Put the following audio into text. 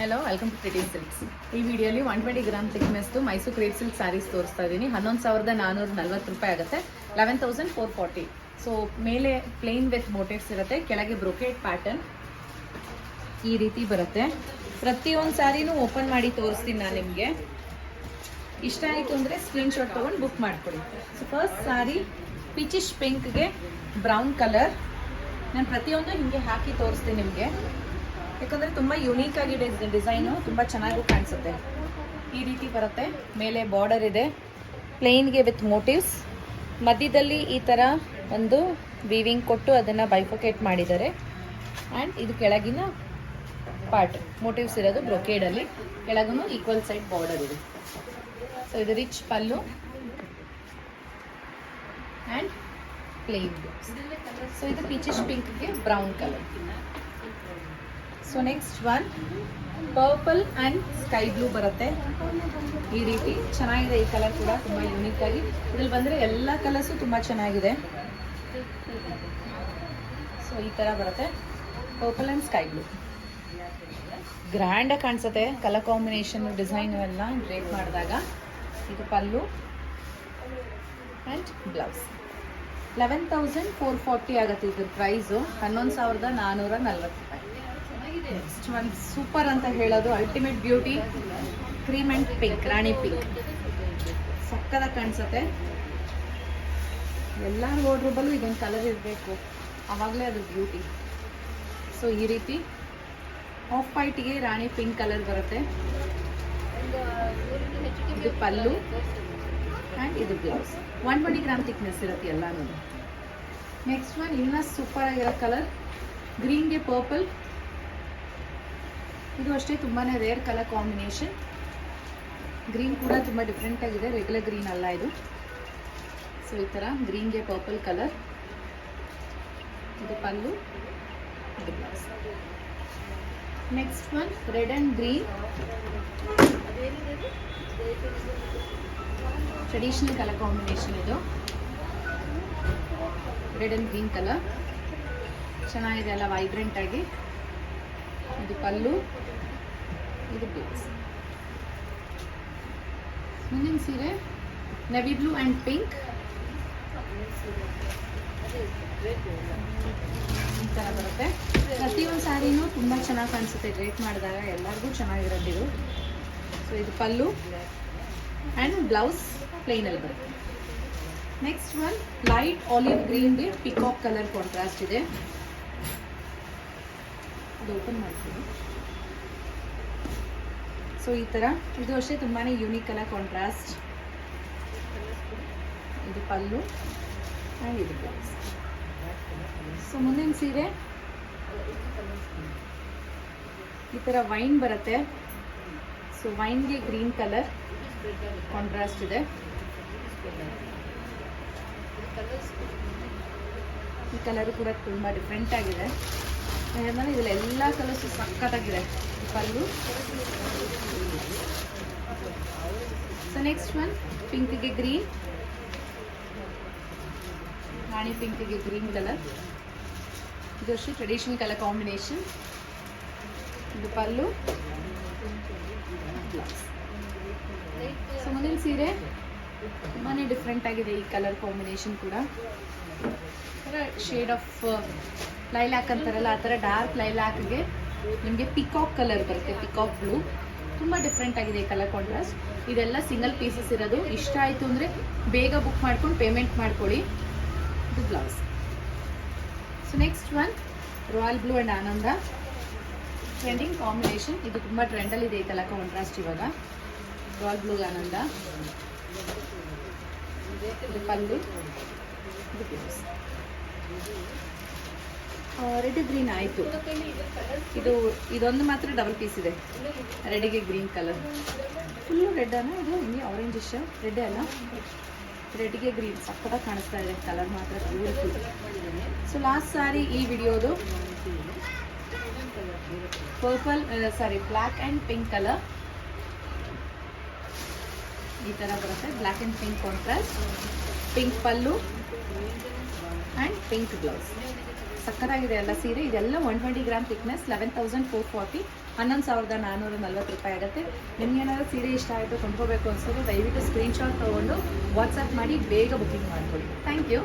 Hello welcome to pretty silks ಈ ವಿಡಿಯೋಲಿ one twenty gram ಥಿಕ್ನೆಸ್ದು ಮೈಸೂರು ಕ್ರೇಪ್ ಸಿಲ್ಕ್ ಸ್ಯಾರೀಸ್ ತೋರಿಸ್ತಾ ಇದ್ದೀನಿ. ಹನ್ನೊಂದು ಸಾವಿರದ ನಾನ್ನೂರ ನಲ್ವತ್ತು ರೂಪಾಯಿ ಆಗುತ್ತೆ. Eleven thousand four forty so ಮೇಲೆ ಪ್ಲೇನ್ ವಿತ್ ಮೋಟಿವ್ಸ್ ಇರುತ್ತೆ. ಕೆಳಗೆ ಬ್ರೊಕೇಟ್ ಪ್ಯಾಟರ್ನ್ ಈ ರೀತಿ ಬರುತ್ತೆ. ಪ್ರತಿಯೊಂದು ಸ್ಯಾರಿನೂ ಓಪನ್ ಮಾಡಿ ತೋರಿಸ್ತೀನಿ ನಾನು ನಿಮಗೆ. ಇಷ್ಟ ಆಯಿತು ಅಂದರೆ ಸ್ಕ್ರೀನ್ಶಾಟ್ ತೊಗೊಂಡು ಬುಕ್ ಮಾಡಿಕೊಡಿ. ಸೊ ಫಸ್ಟ್ ಸ್ಯಾರಿ ಪಿಚಿಶ್ ಪಿಂಕ್ಗೆ ಬ್ರೌನ್ ಕಲರ್ ನಾನು ಪ್ರತಿಯೊಂದು ಹಿಂಗೆ ಹಾಕಿ ತೋರಿಸ್ತೀನಿ ನಿಮಗೆ. ಯಾಕಂದರೆ ತುಂಬ ಯುನೀಕ್ ಆಗಿ ಡಿಸೈನು, ತುಂಬ ಚೆನ್ನಾಗೂ ಕಾಣಿಸುತ್ತೆ. ಈ ರೀತಿ ಬರುತ್ತೆ. ಮೇಲೆ ಬಾರ್ಡರ್ ಇದೆ. ಪ್ಲೇನ್ಗೆ ವಿತ್ ಮೋಟಿವ್ಸ್ ಮಧ್ಯದಲ್ಲಿ ಈ ಥರ ಒಂದು ವೀವಿಂಗ್ ಕೊಟ್ಟು ಅದನ್ನು ಬೈಫೊಕೇಟ್ ಮಾಡಿದ್ದಾರೆ. ಆ್ಯಂಡ್ ಇದು ಕೆಳಗಿನ ಪಾರ್ಟ್ ಮೋಟಿವ್ಸ್ ಇರೋದು ಬ್ರೊಕೇಡಲ್ಲಿ ಕೆಳಗೂ ಈಕ್ವಲ್ ಸೈಡ್ ಬಾರ್ಡರ್ ಇದೆ. ಸೊ ಇದು rich pallu. And plain so ಇದು peachish ಪಿಂಕ್ಗೆ brown colour so next one purple and sky blue ಬರುತ್ತೆ. ಈ ರೀತಿ ಚೆನ್ನಾಗಿದೆ ಈ ಕಲರ್ ಕೂಡ, ತುಂಬ ಯುನೀಕ್ ಆಗಿ. ಇದ್ರಲ್ಲಿ ಬಂದರೆ ಎಲ್ಲ ಕಲರ್ಸು ತುಂಬ ಚೆನ್ನಾಗಿದೆ. ಸೊ ಈ ಥರ ಬರುತ್ತೆ. ಪರ್ಪಲ್ ಆ್ಯಂಡ್ ಸ್ಕೈ ಬ್ಲೂ ಗ್ರ್ಯಾಂಡಾಗಿ ಕಾಣಿಸುತ್ತೆ ಕಲರ್ ಕಾಂಬಿನೇಷನ್ ಡಿಸೈನ್ ಎಲ್ಲ ಡ್ರೇಪ್ ಮಾಡಿದಾಗ. ಇದು pallu and blouse eleven thousand four forty ಆಗುತ್ತೆ ಇದ್ರ ಪ್ರೈಸು ಹನ್ನೊಂದು ಸಾವಿರದ ನಾನ್ನೂರ ನಲ್ವತ್ತು ರೂಪಾಯಿ. ನೆಕ್ಸ್ಟ್ ಒಂದು ಸೂಪರ್ ಅಂತ ಹೇಳೋದು. Ultimate beauty cream and pink rani pink ಸಕ್ಕದ ಕಾಣಿಸುತ್ತೆ. ಎಲ್ಲ ವಾರ್ಡ್ರೋಬಲ್ಲೂ ಇದೊಂದು ಕಲರ್ ಇರಬೇಕು. ಆವಾಗಲೇ ಅದು ಬ್ಯೂಟಿ ಸೊ ಈ ರೀತಿ ಆಫ್ ವೈಟ್ಗೆ ರಾಣಿ ಪಿಂಕ್ ಕಲರ್ ಬರುತ್ತೆ. ಇದು ಪಲ್ಲು ಆ್ಯಂಡ್ ಇದು blouse one twenty gram thickness ಇರುತ್ತೆ ಎಲ್ಲನೂ. ನೆಕ್ಸ್ಟ್ ಒನ್ ಇನ್ನೂ ಸೂಪರ್ ಆಗಿರೋ ಕಲರ್ ಗ್ರೀನ್ಗೆ ಪರ್ಪಲ್ ಇದು ಅಷ್ಟೇ ತುಂಬಾ ರೇರ್ ಕಲರ್ ಕಾಂಬಿನೇಷನ್ ಗ್ರೀನ್ ಕೂಡ ತುಂಬ ಡಿಫ್ರೆಂಟ್ ಆಗಿದೆ ರೆಗ್ಯುಲರ್ ಗ್ರೀನ್ ಅಲ್ಲ ಇದು. ಸೊ ಈ ಥರ ಗ್ರೀನ್ಗೆ ಪರ್ಪಲ್ ಕಲರ್ ಇದು pallu. Next one red and green traditional colour combination ಇದು. ರೆಡ್ ಆ್ಯಂಡ್ ಗ್ರೀನ್ ಕಲರ್ ಚೆನ್ನಾಗಿದೆ ಅಲ್ಲ ವೈಬ್ರೆಂಟ್ ಆಗಿ. ಇದು ಪಲ್ಲು ಇದು ಬೇಸ್ ಮುಂದಿನ ಸೀರೆ ನೆವಿ ಬ್ಲೂ ಆ್ಯಂಡ್ ಪಿಂಕ್ ಈ ಥರ ಬರುತ್ತೆ. ಪ್ರತಿಯೊಂದು ಸ್ಯಾರಿನೂ ತುಂಬ ಚೆನ್ನಾಗಿ ಕಾಣಿಸುತ್ತೆ. ರೇಟ್ ಮಾಡಿದಾಗ ಎಲ್ಲರಿಗೂ ಚೆನ್ನಾಗಿರೋದು ಇದು. ಸೊ ಇದು ಪಲ್ಲು ಆ್ಯಂಡ್ ಬ್ಲೌಸ್ ಪ್ಲೇನಲ್ಲಿ ಬರುತ್ತೆ. ನೆಕ್ಸ್ಟ್ ಒನ್ ಲೈಟ್ ಆಲಿವ್ ಗ್ರೀನ್ಗೆ ಪಿಕಾಕ್ ಕಲರ್ ಕಾಂಟ್ರಾಸ್ಟ್ ಇದೆ. ಅದು ಓಪನ್ ಮಾಡ್ತೀನಿ. ಸೊ ಈ ಥರ ಇದು ಅಷ್ಟೇ ತುಂಬಾ ಯೂನಿಕ್ ಅಲ್ಲ ಕಾಂಟ್ರಾಸ್ಟ್ ಇದು ಪಲ್ಲು. ಆ್ಯಂಡ್ ಇದು ಬ್ಲೌಸ್ ಸೊ ಮುಂದಿನ ಸೀರೆ. ಈ ಥರ ವೈನ್ ಬರುತ್ತೆ. ಸೊ ವೈನ್ಗೆ ಗ್ರೀನ್ ಕಲರ್ ಕಾಂಟ್ರಾಸ್ಟ್ ಇದೆ. ಈ ಕಲರ್ ಕೂಡ ತುಂಬ ಡಿಫ್ರೆಂಟ್ ಆಗಿದೆ. ಯಾಕಂದರೆ ಇದರಲ್ಲಿ ಎಲ್ಲ ಕಲರ್ಸು ಸಕ್ಕತ್ತಾಗಿದೆ ಪಲ್ಲು. ಸೊ ನೆಕ್ಸ್ಟ್ ಒನ್ ಪಿಂಕ್ಗೆ ಗ್ರೀನ್. ರಾಣಿ ಪಿಂಕ್ಗೆ ಗ್ರೀನ್ ಕಲರ್. ಇದು ಟ್ರೆಡಿಷನಲ್ ಕಲರ್ ಕಾಂಬಿನೇಷನ್ ಇದು ಪಲ್ಲು. ಸೊ ಮುಂದಿನ ಸೀರೆ ತುಂಬಾ ಡಿಫ್ರೆಂಟ್ ಆಗಿದೆ ಈ ಕಲರ್ ಕಾಂಬಿನೇಷನ್ ಕೂಡ. ಶೇಡ್ ಆಫ್ ಲೈಲ್ಯಾಕ್ ಅಂತಾರಲ್ಲ, ಆ ಥರ ಡಾರ್ಕ್ ಲೈಲ್ಯಾಕ್ಗೆ ನಿಮಗೆ ಪಿಕಾಕ್ ಕಲರ್ ಬರುತ್ತೆ ಪಿಕಾಕ್ ಬ್ಲೂ ತುಂಬ ಡಿಫ್ರೆಂಟ್ ಆಗಿದೆ ಕಲರ್ ಕಾಂಟ್ರಾಸ್ಟ್ ಇದೆಲ್ಲ ಸಿಂಗಲ್ ಪೀಸಸ್ ಇರೋದು. ಇಷ್ಟ ಆಯಿತು ಅಂದರೆ ಬೇಗ ಬುಕ್ ಮಾಡ್ಕೊಂಡು ಪೇಮೆಂಟ್ ಮಾಡ್ಕೊಳ್ಳಿ. ಇದು blouse so next one royal blue and Ananda trending combination ಇದು ತುಂಬ ಟ್ರೆಂಡಲ್ಲಿದೆ ಈ ಕಲರ್ ಕಾಂಟ್ರಾಸ್ಟ್ ಇವಾಗ. ರಾಯಲ್ ಬ್ಲೂ ಆನಂದ ಇದು ಪಲ್ಲು. ಇದು ಬ್ಲೌಸ್ ರೆಡ್ ಗ್ರೀನ್ ಆಯಿತು. ಇದು, ಇದೊಂದು ಮಾತ್ರ ಡಬಲ್ ಪೀಸ್ ಇದೆ. ರೆಡ್ಗೆ ಗ್ರೀನ್ ಕಲರ್ ಫುಲ್ಲು ರೆಡ್ ಅನ್ನ ಇದು? ಹಿಂಗೆ ಆರೆಂಜ್ ಇಷ್ಟ. ರೆಡ್ ಅಲ್ಲ. ರೆಡ್ಗೆ ಗ್ರೀನ್ ಸಕ್ಕತ್ತಾಗಿ ಕಾಣಿಸ್ತಾ ಇದೆ. ಕಲರ್ ಮಾತ್ರ ಬ್ಯೂಟಿಫುಲ್ ಸೊ ಲಾಸ್ಟ್ ಸಾರಿ ಈ ವಿಡಿಯೋದು purple saree black and pink colour ಈ ಥರ ಬರುತ್ತೆ. Black and pink contrast pink pallu. And pink blouse ಸಕ್ಕತ್ತಾಗಿದೆ ಎಲ್ಲ ಸೀರೆ? ಇದೆಲ್ಲ one twenty gram thickness eleven thousand four forty ಹನ್ನೊಂದು ಸಾವಿರದ ನಾನ್ನೂರ ನಲ್ವತ್ತು ರೂಪಾಯಿ ಆಗುತ್ತೆ. ನಿಮ್ಗೆ ಏನಾದ್ರು ಸೀರೆ ಇಷ್ಟ ಆಯಿತು ಕೊಂಡ್ಕೋಬೇಕು ಅನ್ಸೋದು ದಯವಿಟ್ಟು ಸ್ಕ್ರೀನ್ಶಾಟ್ ತೊಗೊಂಡು ವಾಟ್ಸಪ್ ಮಾಡಿ ಬೇಗ ಬುಕಿಂಗ್ ಮಾಡ್ಕೊಳ್ಳಿ ಥ್ಯಾಂಕ್ ಯು